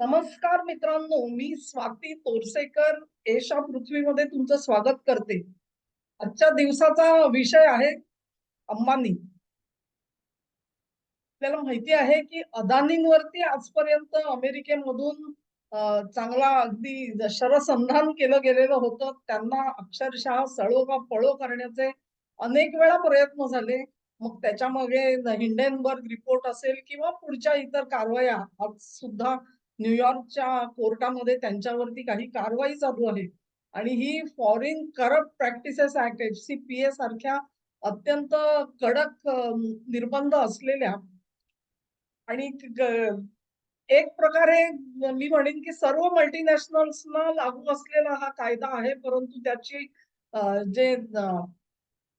नमस्कार मित्रांनो मी स्वाती तोरसेकर. एशा पृथ्वीमध्ये तुमचं स्वागत करते. आजच्या दिवसाचा विषय आहे अंबानी. आपल्याला माहिती आहे की अदानींवरती आजपर्यंत अमेरिकेमधून चांगला अगदी शरसंधान केलं गेलेलं होतं. त्यांना अक्षरशः सळो का पळो करण्याचे अनेक वेळा प्रयत्न झाले. मग त्याच्यामागे हिंडेनबर्ग रिपोर्ट असेल किंवा पुढच्या इतर कारवाया आज सुद्धा न्यूयॉर्कच्या कोर्टामध्ये त्यांच्यावरती काही कारवाई चालू आहे. आणि ही foreign corrupt practices act HCPA सारख्या अत्यंत कडक निर्बंध असलेल्या आणि एक प्रकारे मी म्हणेन की सर्व मल्टीनॅशनल्सना लागू असलेला हा कायदा आहे. परंतु त्याची जे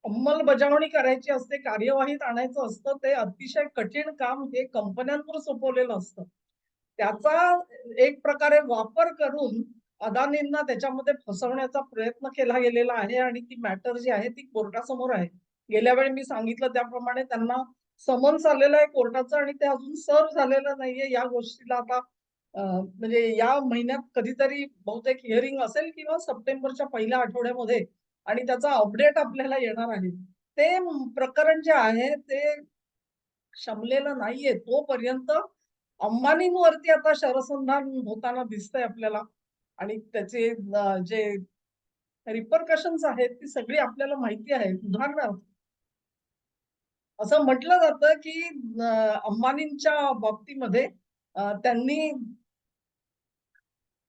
अंमलबजावणी करायची असते कार्यवाहीत आणायचं असतं ते अतिशय कठीण काम हे कंपन्यांवर सोपवलेलं असतं. त्याचा एक प्रकारे वापर करून अदानींना त्याच्यामध्ये फसवण्याचा प्रयत्न केला गेलेला आहे आणि ती मॅटर जी आहे ती कोर्टासमोर आहे. गेल्या वेळी मी सांगितलं त्याप्रमाणे त्यांना समन्स आलेलं आहे कोर्टाचं आणि ते अजून सर्व झालेलं नाहीये. या गोष्टीला आता म्हणजे या महिन्यात कधीतरी बहुतेक हिअरिंग असेल किंवा सप्टेंबरच्या पहिल्या आठवड्यामध्ये आणि त्याचा अपडेट आपल्याला येणार आहे. ते प्रकरण जे आहे ते शमलेलं नाहीये तोपर्यंत अंबानींवरती आता शरसंधान होताना दिसतंय आपल्याला. आणि त्याचे जे रिपरकशन्स आहेत ती सगळी आपल्याला माहिती आहे. उदाहरणार्थ असं म्हटलं जातं की अंबानींच्या बाबतीमध्ये त्यांनी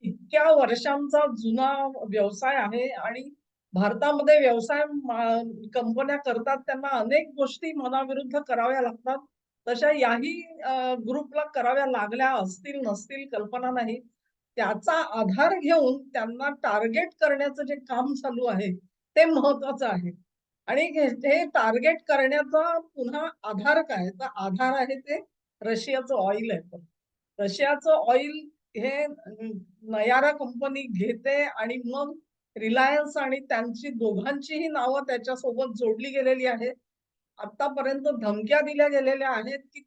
इतक्या वर्षांचा जुना व्यवसाय आहे आणि भारतामध्ये व्यवसाय कंपन्या करतात त्यांना अनेक गोष्टी मनाविरुद्ध कराव्या लागतात. तशा याही ग्रुपला कराव्या लागल्या असतील नसतील कल्पना नाही. त्याचा आधार घेऊन त्यांना टार्गेट करण्याचं जे काम चालू आहे ते महत्वाचं आहे. आणि हे टार्गेट करण्याचा पुन्हा आधार काय? तर आधार आहे ते रशियाचं ऑइल आहे. पण रशियाचं ऑइल हे नयारा कंपनी घेते आणि मग रिलायन्स आणि त्यांची दोघांचीही नावं त्याच्यासोबत जोडली गेलेली आहेत आतापर्यंत धमक्या दिल्या गेलेल्या आहेत की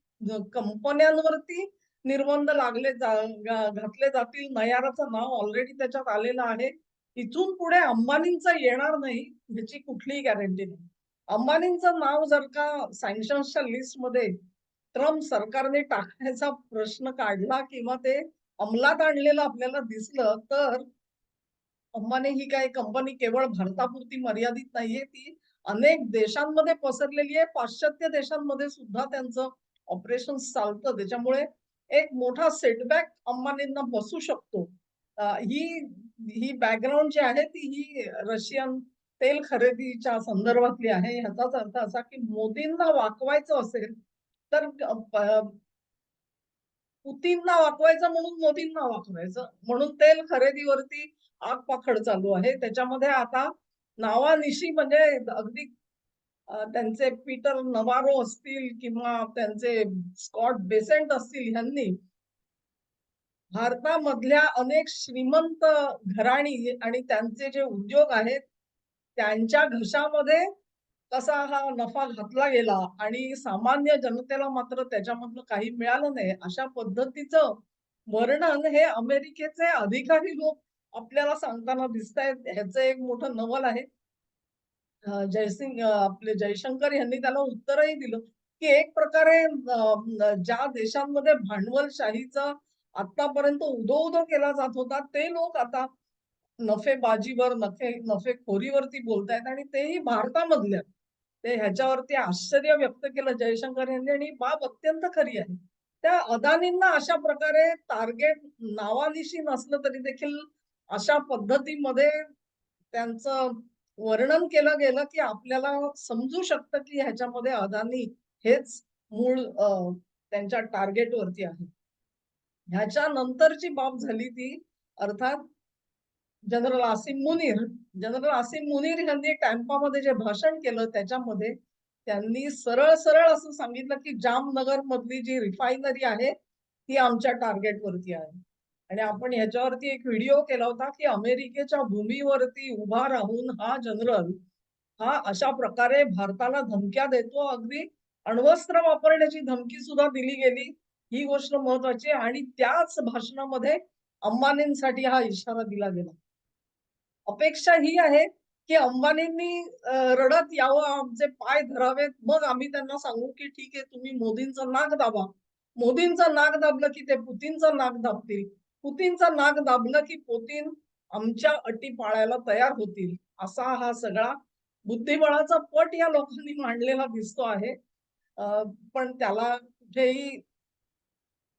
कंपन्यांवरती निर्बंध लागले जा घातले जातील. नयाराचं नाव ऑलरेडी त्याच्यात आलेलं आहे. इथून पुढे अंबानींचा येणार नाही ह्याची कुठलीही गॅरंटी नाही. अंबानींचं नाव जर का सँक्शन्सच्या लिस्टमध्ये ट्रम्प सरकारने टाकण्याचा प्रश्न काढला किंवा ते अंमलात आणलेलं आपल्याला दिसलं तर अंबानी ही काही कंपनी केवळ भारतापुरती मर्यादित नाहीये ती. अनेक देशांमध्ये पसरलेली आहे. पाश्चात्य देशांमध्ये सुद्धा त्यांचं ऑपरेशन चालतं. त्याच्यामुळे एक मोठा सेटबॅक अंबानींना बसू शकतो. ही ही बॅकग्राऊंड जी आहे ती ही रशियन तेल खरेदीच्या संदर्भातली आहे. ह्याचाच अर्थ असा की मोदींना वाकवायचं असेल तर पुतींना वाकवायचं म्हणून मोदींना वाकवायचं. म्हणून तेल खरेदीवरती आगपाखड चालू आहे. त्याच्यामध्ये आता नावानिशी म्हणजे अगदी त्यांचे पीटर नवारो असतील किंवा त्यांचे स्कॉट बेसेंट असतील ह्यांनी भारतामधल्या अनेक श्रीमंत घराणी आणि त्यांचे जे उद्योग आहेत त्यांच्या घशामध्ये कसा हा नफा घातला गेला आणि सामान्य जनतेला मात्र त्याच्यामधलं काही मिळालं नाही अशा पद्धतीचं वर्णन हे अमेरिकेचे अधिकारी लोक आपल्याला सांगताना दिसत आहेत ह्याचं एक मोठं नवल आहे. जयसिंग आपले जयशंकर यांनी त्याला उत्तरही दिलं की एक प्रकारे ज्या देशांमध्ये भांडवलशाहीचा आतापर्यंत उदो उदो केला जात होता ते लोक आता नफेबाजीवर नफे नफेखोरीवरती बोलतायत आणि तेही भारतामधल्या ते ह्याच्यावरती आश्चर्य व्यक्त केलं जयशंकर यांनी आणि बाब अत्यंत खरी आहे. त्या अदानींना अशा प्रकारे टार्गेट नावानिशी नसलं तरी देखील अशा पद्धतीमध्ये त्यांचं वर्णन केलं गेलं की आपल्याला समजू शकतं की ह्याच्यामध्ये अदानी हेच मूळ त्यांच्या टार्गेट वरती आहे. ह्याच्या नंतरची बाब झाली ती अर्थात जनरल आसिम मुनीर. जनरल आसिम मुनीर यांनी टॅम्पामध्ये जे भाषण केलं त्याच्यामध्ये त्यांनी सरळ सरळ असं सांगितलं की जामनगर मधली जी रिफायनरी आहे ती आमच्या टार्गेट वरती आहे. आणि आपण याच्यावरती एक व्हिडिओ केला होता की अमेरिकेच्या भूमीवरती उभा राहून हा जनरल हा अशा प्रकारे भारताला धमक्या देतो अगदी अण्वस्त्र वापरण्याची धमकी सुद्धा दिली गेली. ही गोष्ट महत्वाची आणि त्याच भाषणामध्ये अंबानींसाठी हा इशारा दिला गेला. अपेक्षा ही आहे की अंबानींनी रडत यावं आमचे पाय धरावेत. मग आम्ही त्यांना सांगू की ठीक आहे तुम्ही मोदींचं नाक दाबा. मोदींचं नाक दाबलं की ते पुतीनचं नाक दाबतील. पुतीनचा नाक दाबलं की पुतीन आमच्या अटी पाळायला तयार होतील असा हा सगळा बुद्धिबळाचा पट या लोकांनी मांडलेला दिसतो आहे. पण त्याला कुठेही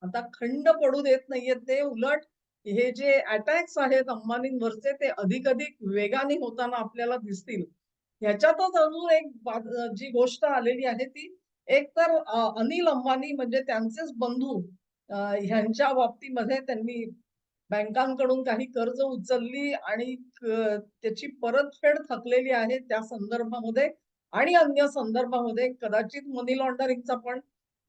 आता खंड पडू देत नाहीये ते उलट हे जे अटॅक्स आहेत अंबानींवरचे ते अधिक अधिक वेगाने होताना आपल्याला दिसतील. ह्याच्यातच अजून एक जी गोष्ट आलेली आहे ती एक तर अनिल अंबानी म्हणजे त्यांचेच बंधू ह्यांच्या बाबतीमध्ये त्यांनी बँकांकडून काही कर्ज उचलली आणि त्याची परतफेड थकलेली आहे त्या संदर्भामध्ये आणि अन्य संदर्भामध्ये कदाचित मनी लॉन्डरिंगचा पण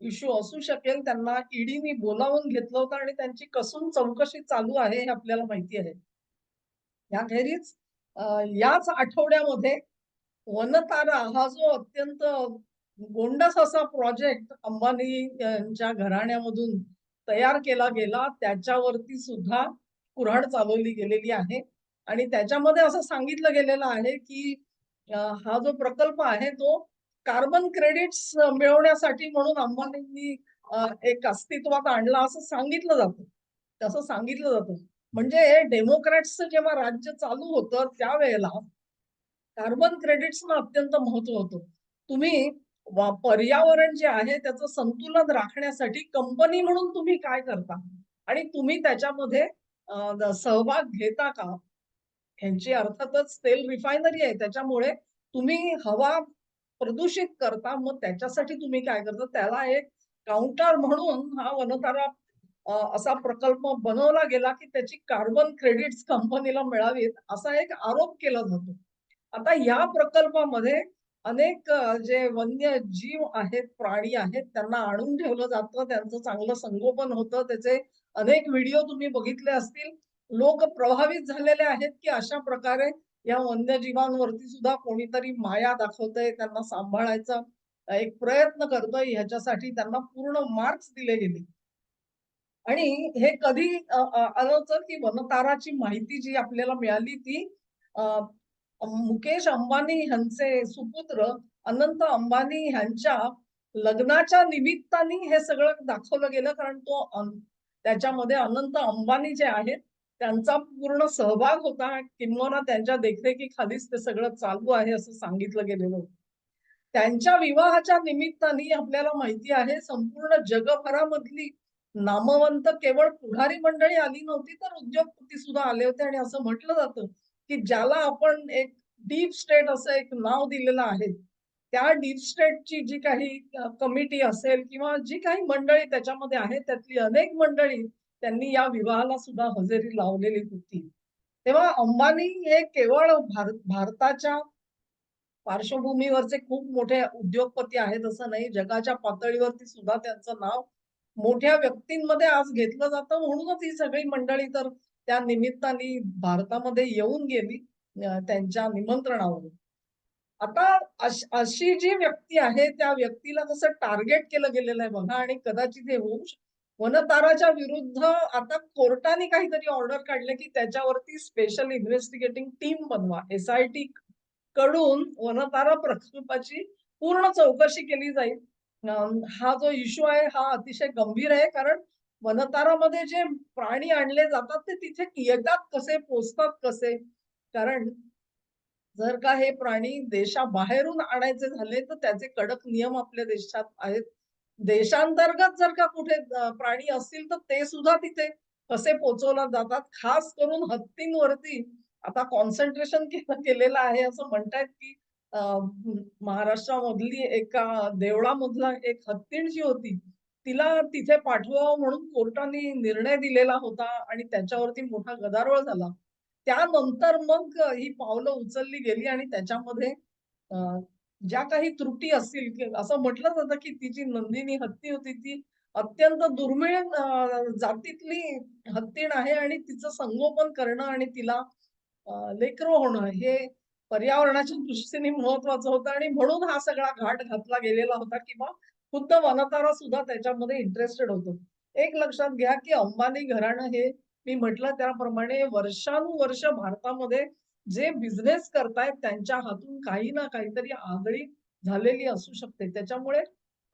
इश्यू असू शकेल. त्यांना ईडीनी बोलावून घेतलं होतं आणि त्यांची कसून चौकशी चालू आहे हे आपल्याला माहिती आहे. याखेरीज याच आठवड्यामध्ये वनतारा हा जो अत्यंत गोंडस असा प्रोजेक्ट अंबानी यांच्या घराण्यामधून तयार केला गेला त्याच्यावरती सुद्धा कुऱ्हाड चालवली गेलेली आहे. आणि त्याच्यामध्ये असं सांगितलं गेलेलं आहे की हा जो प्रकल्प आहे तो कार्बन क्रेडिट्स मिळवण्यासाठी म्हणून अंबानींनी एक अस्तित्वात आणला असं सांगितलं जातं. तसं सांगितलं जातं. म्हणजे डेमोक्रॅट्सचं जेव्हा राज्य चालू होतं त्यावेळेला कार्बन क्रेडिट्सना अत्यंत महत्त्व होतं. तुम्ही पर्यावरण जे आहे त्याचं संतुलन राखण्यासाठी कंपनी म्हणून तुम्ही काय करता? आणि तुम्ही त्याच्यामध्ये सहभाग घेता का? ह्यांची अर्थातच तेल रिफायनरी आहे त्याच्यामुळे तुम्ही हवा प्रदूषित करता मग त्याच्यासाठी तुम्ही काय करता? त्याला एक काउंटर म्हणून हा वनतारा असा प्रकल्प बनवला गेला की त्याची कार्बन क्रेडिट्स कंपनीला मिळावीत असा एक आरोप केला जातो. आता या प्रकल्पामध्ये अनेक जे वन्य जीव आहेत प्राणी आहेत त्यांना आणून ठेवलं जातं त्यांचं चांगलं संगोपन होतं त्याचे अनेक व्हिडिओ तुम्ही बघितले असतील. लोक प्रभावित झालेले आहेत की अशा प्रकारे या वन्यजीवांवरती सुद्धा कोणीतरी माया दाखवतंय त्यांना सांभाळायचा एक प्रयत्न करतोय ह्याच्यासाठी त्यांना पूर्ण मार्क्स दिले गेले. आणि हे कधी आलं होतं की वनताराची माहिती जी आपल्याला मिळाली ती मुकेश अंबानी ह्यांचे सुपुत्र अनंत अंबानी ह्यांच्या लग्नाच्या निमित्ताने हे सगळं दाखवलं गेलं कारण तो त्याच्यामध्ये अनंत अंबानी जे आहेत त्यांचा पूर्ण सहभाग होता. किंवा त्यांच्या देखरेखीखालीच ते सगळं चालू आहे असं सांगितलं गेलेलं होतं. त्यांच्या विवाहाच्या निमित्ताने आपल्याला माहिती आहे संपूर्ण जगभरामधली नामवंत केवळ पुढारी मंडळी आली नव्हती तर उद्योगपती सुद्धा आले होते आणि असं म्हटलं जातं की ज्याला आपण एक डीप स्टेट असं एक नाव दिलेलं आहे त्या डीप स्टेटची जी काही कमिटी असेल किंवा जी काही मंडळी त्याच्यामध्ये आहे त्यातली अनेक मंडळी त्यांनी या विवाहाला सुद्धा हजेरी लावलेली होती. तेव्हा अंबानी हे केवळ भारत भारताच्या पार्श्वभूमीवरचे खूप मोठे उद्योगपती आहेत असं नाही जगाच्या पातळीवरती सुद्धा त्यांचं नाव मोठ्या व्यक्तींमध्ये आज घेतलं जातं म्हणूनच ही सगळी मंडळी तर त्या निमित्ताने भारतामध्ये येऊन गेली त्यांच्या निमंत्रणावरून. आता अशी जी व्यक्ती आहे त्या व्यक्तीला कसं टार्गेट केलं गेलेलं आहे बघा आणि कदाचित हे होऊ वनताराच्या विरुद्ध आता कोर्टाने काहीतरी ऑर्डर काढले की त्याच्यावरती स्पेशल इन्व्हेस्टिगेटिंग टीम बनवा. एसआयटी कडून वनतारा प्रकल्पाची पूर्ण चौकशी केली जाईल. हा जो इश्यू आहे हा अतिशय गंभीर आहे कारण वनतारामध्ये जे प्राणी आणले जातात ते तिथे येतात कसे पोचतात कसे? कारण जर का हे प्राणी देशाबाहेरून आणायचे झाले तर त्याचे कडक नियम आपल्या देशात आहेत. देशांतर्गत जर का कुठे प्राणी असतील तर ते सुद्धा तिथे कसे पोचवला जातात? खास करून हत्तींवरती आता कॉन्सन्ट्रेशन केलं आहे असं म्हणतायत की महाराष्ट्रामधली एका देवळामधला एक हत्तीण जी होती तिला तिथे पाठवावं म्हणून कोर्टाने निर्णय दिलेला होता आणि त्याच्यावरती मोठा गदारोळ झाला. त्यानंतर मग ही पावलं उचलली गेली आणि त्याच्यामध्ये ज्या काही त्रुटी असतील असं म्हटलं जातं की ती जी नंदिनी हत्ती होती ती अत्यंत दुर्मिळ जातीतली हत्तीण आहे आणि तिचं संगोपन करणं आणि तिला लेकरं होणं हे पर्यावरणाच्या दृष्टीने महत्वाचं होतं. आणि म्हणून हा सगळा घाट घातला गेलेला होता किंवा खुद्द वनतारा सुद्धा त्याच्यामध्ये इंटरेस्टेड होतो एक लक्षात घ्या, की अंबानी घराणं हे मी म्हटलं त्याप्रमाणे वर्षानुवर्ष भारतामध्ये जे बिझनेस करतायत त्यांच्या हातून काही ना काहीतरी आगळी झालेली असू शकते. त्याच्यामुळे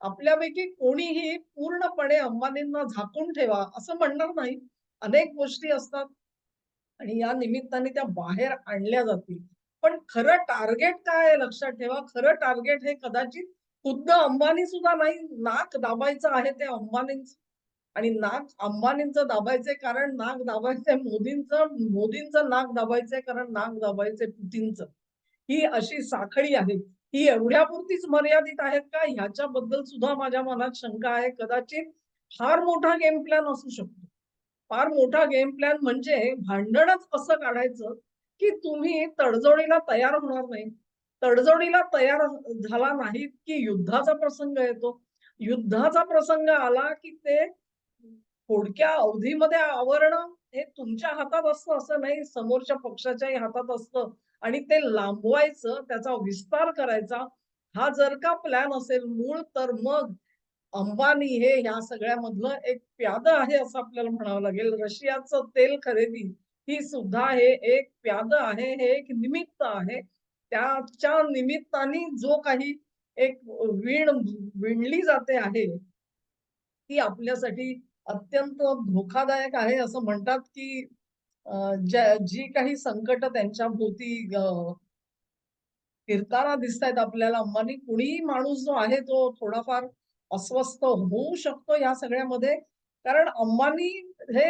आपल्यापैकी कोणीही पूर्णपणे अंबानींना झाकून ठेवा असं म्हणणार नाही. अनेक गोष्टी असतात आणि या निमित्ताने त्या बाहेर आणल्या जातील. पण खरं टार्गेट काय आहे लक्षात ठेवा. खरं टार्गेट हे कदाचित खुद्द अंबानी सुद्धा नाही. नाक दाबायचं आहे ते अंबानींच आणि नाक अंबानींचं दाबायचंय कारण नाक दाबायचंय मोदींचं, मोदींचं नाक दाबायचंय कारण नाक दाबायचंय पुतीनचं. ही अशी साखळी आहे. ही एवढ्यापुरतीच मर्यादित आहेत का? ह्याच्याबद्दल सुद्धा माझ्या मनात शंका आहे. कदाचित फार मोठा गेम प्लॅन असू शकतो. फार मोठा गेम प्लॅन म्हणजे भांडणच असं काढायचं, की तुम्ही तडजोडीला तयार होणार नाही. तडजोडीला तयार झाला नाहीत, की युद्धाचा प्रसंग येतो. युद्धाचा प्रसंग आला, की ते थोडक्या अवधीमध्ये आवरणं हे तुमच्या हातात असतं असं नाही, समोरच्या पक्षाच्याही हातात असतं आणि ते लांबवायचं, त्याचा विस्तार करायचा. हा जर का प्लॅन असेल मूळ, तर मग अंबानी हे ह्या सगळ्यामधलं एक प्यादं आहे असं आपल्याला म्हणावं लागेल. रशियाचं तेल खरेदी ही सुद्धा हे एक प्यादं आहे, हे एक निमित्त आहे. त्याच्या निमित्ताने जो काही एक वीण विणली जाते आहे, ती आपल्यासाठी अत्यंत धोकादायक आहे. असं म्हणतात, की जी काही संकट त्यांच्या भोवती फिरताना दिसतायत आपल्याला अंबानी, कुणीही माणूस जो आहे तो थोडाफार अस्वस्थ होऊ शकतो या सगळ्यामध्ये. कारण अंबानी हे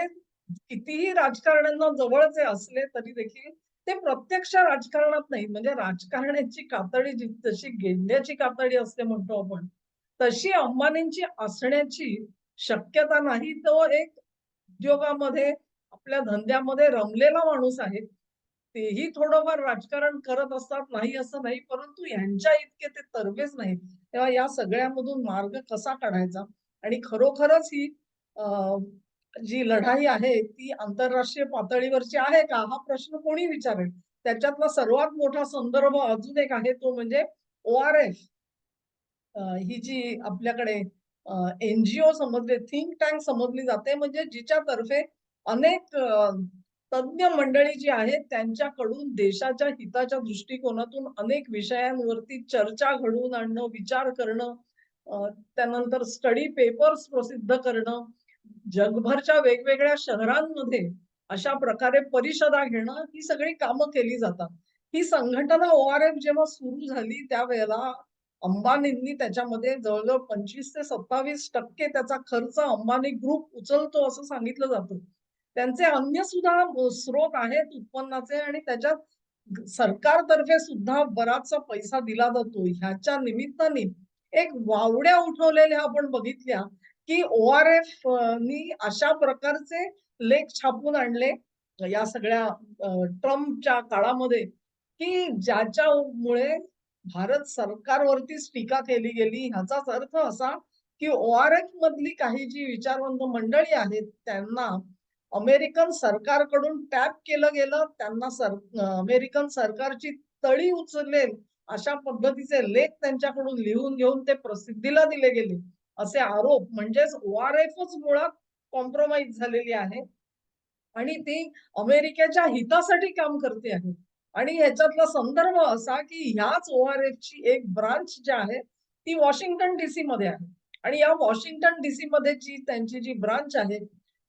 कितीही राजकारण्यांना जवळचे असले तरी देखील ते प्रत्यक्ष राजकारणात नाही. म्हणजे राजकारण्याची कातडी जशी गेंड्याची कातडी असते म्हणतो आपण, तशी अंबानींची असण्याची शक्यता नाही. तो एक उद्योगामध्ये, आपल्या धंद्यामध्ये रमलेला माणूस आहे. तेही थोडंफार राजकारण करत असतात, नाही असं नाही. परंतु यांच्या इतके ते तरबेज नाहीत. तेव्हा या सगळ्यामधून मार्ग कसा काढायचा आणि खरोखरच ही जी लढाई आहे ती आंतरराष्ट्रीय पातळीवरची आहे का? हा प्रश्न कोणी विचारेल. त्याच्यातला सर्वात मोठा संदर्भ अजून एक आहे तो म्हणजे ओ-आर-एफ. ही जी आपल्याकडे एनजीओ समजले, थिंक टँक समजली जाते म्हणजे जिच्यातर्फे अनेक तज्ज्ञ तज्ञ मंडळी जी आहेत त्यांच्याकडून देशाच्या हिताच्या दृष्टिकोनातून अनेक विषयांवरती चर्चा घडवून आणणं, विचार करणं, त्यानंतर स्टडी पेपर्स प्रसिद्ध करणं, जगभरच्या वेगवेगळ्या शहरांमध्ये अशा प्रकारे परिषदा घेणं, ही सगळी कामं केली जातात. ही संघटना ओ-आर-एफ जेव्हा सुरू झाली त्यावेळेला अंबानींनी त्याच्यामध्ये जवळजवळ पंचवीस ते 27% त्याचा खर्च अंबानी ग्रुप उचलतो असं सांगितलं जातं. त्यांचे अन्य सुद्धा स्रोत आहेत उत्पन्नाचे आणि त्याच्यात सरकारतर्फे सुद्धा बराचसा पैसा दिला जातो. ह्याच्या निमित्ताने एक वावड्या उठवलेल्या आपण बघितल्या, की ओ-आर-एफ नी अशा प्रकारचे लेख छापून आणले या सगळ्या ट्रम्पच्या काळामध्ये, की ज्याच्यामुळे भारत सरकारवरतीच टीका केली गेली. ह्याचाच अर्थ असा, की ओ-आर-एफ मधली काही जी विचारवंत मंडळी आहेत, त्यांना अमेरिकन सरकारकडून टॅप केलं गेलं. त्यांना सर अमेरिकन सरकारची तळी उचलेल अशा पद्धतीचे लेख त्यांच्याकडून लिहून घेऊन ते प्रसिद्धीला दिले गेले. असे आरोप म्हणजेच ओ-आर-एफच मुळात कॉम्प्रोमाइज झालेली आहे आणि ती अमेरिकेच्या हितासाठी काम करते आहे. आणि ह्याच्यातला संदर्भ असा, की ह्याच ओ-आर-एफची एक ब्रांच जी आहे, ती वॉशिंग्टन डीसी मध्ये आहे. आणि या वॉशिंग्टन डीसी मध्ये जी त्यांची जी ब्रांच आहे,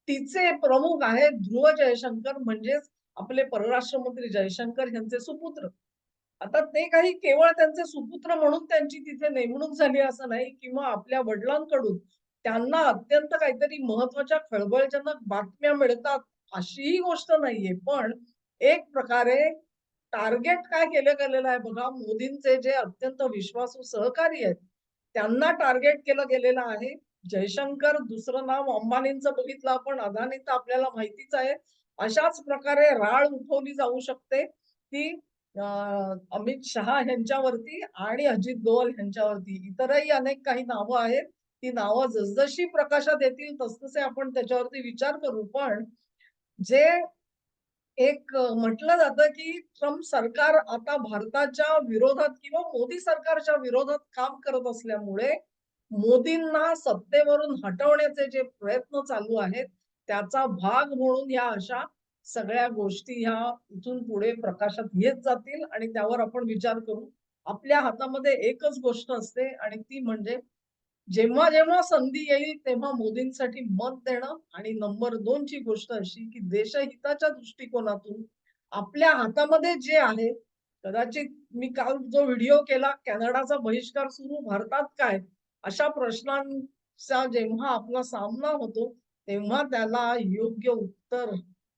तिचे प्रमुख आहेत ध्रुव जयशंकर म्हणजेच आपले परराष्ट्र मंत्री जयशंकर यांचे सुपुत्र. आता ते काही केवळ त्यांचे सुपुत्र म्हणून त्यांची तिथे नेमणूक झाली असं नाही किंवा आपल्या वडिलांकडून त्यांना अत्यंत काहीतरी महत्त्वाच्या खळबळजनक बातम्या मिळतात अशीही गोष्ट नाहीये. पण एक प्रकारे टार्गेट काय केलं गेलेलं आहे बघा, मोदींचे जे अत्यंत विश्वासू सहकारी आहेत, त्यांना टार्गेट केलं गेलेलं आहे. जयशंकर दुसरं नाव अंबानींचं बघितलं आपण, अदानी तर आपल्याला माहितीच आहे. अशाच प्रकारे राळ उठवली जाऊ शकते, की अमित शहा यांच्यावरती आणि अजित डोवाल यांच्यावरती इतरही अनेक काही नावं आहेत. ती नावं जसजशी प्रकाशात येतील तसतसे आपण त्याच्यावरती विचार करू. पण जे एक म्हटलं जातं, की ट्रम्प सरकार आता भारताच्या विरोधात किंवा मोदी सरकारच्या विरोधात काम करत असल्यामुळे मोदींना सत्तेवरून हटवण्याचे जे प्रयत्न चालू आहेत त्याचा भाग म्हणून या अशा सगळ्या गोष्टी ह्या इथून पुढे प्रकाशात येत जातील आणि त्यावर आपण विचार करू. आपल्या हातामध्ये एकच गोष्ट असते आणि ती म्हणजे जेव्हा जेव्हा संधी येईल तेव्हा मोदींसाठी मत देणं. आणि नंबर दोन ची गोष्ट अशी की देशहिताच्या दृष्टिकोनातून आपल्या हातामध्ये जे आहे कदाचित मी काल जो व्हिडिओ केला कॅनडाचा बहिष्कार सुरू भारतात काय? अशा प्रश्नांचा जेव्हा आपला सामना होतो तेव्हा त्याला योग्य उत्तर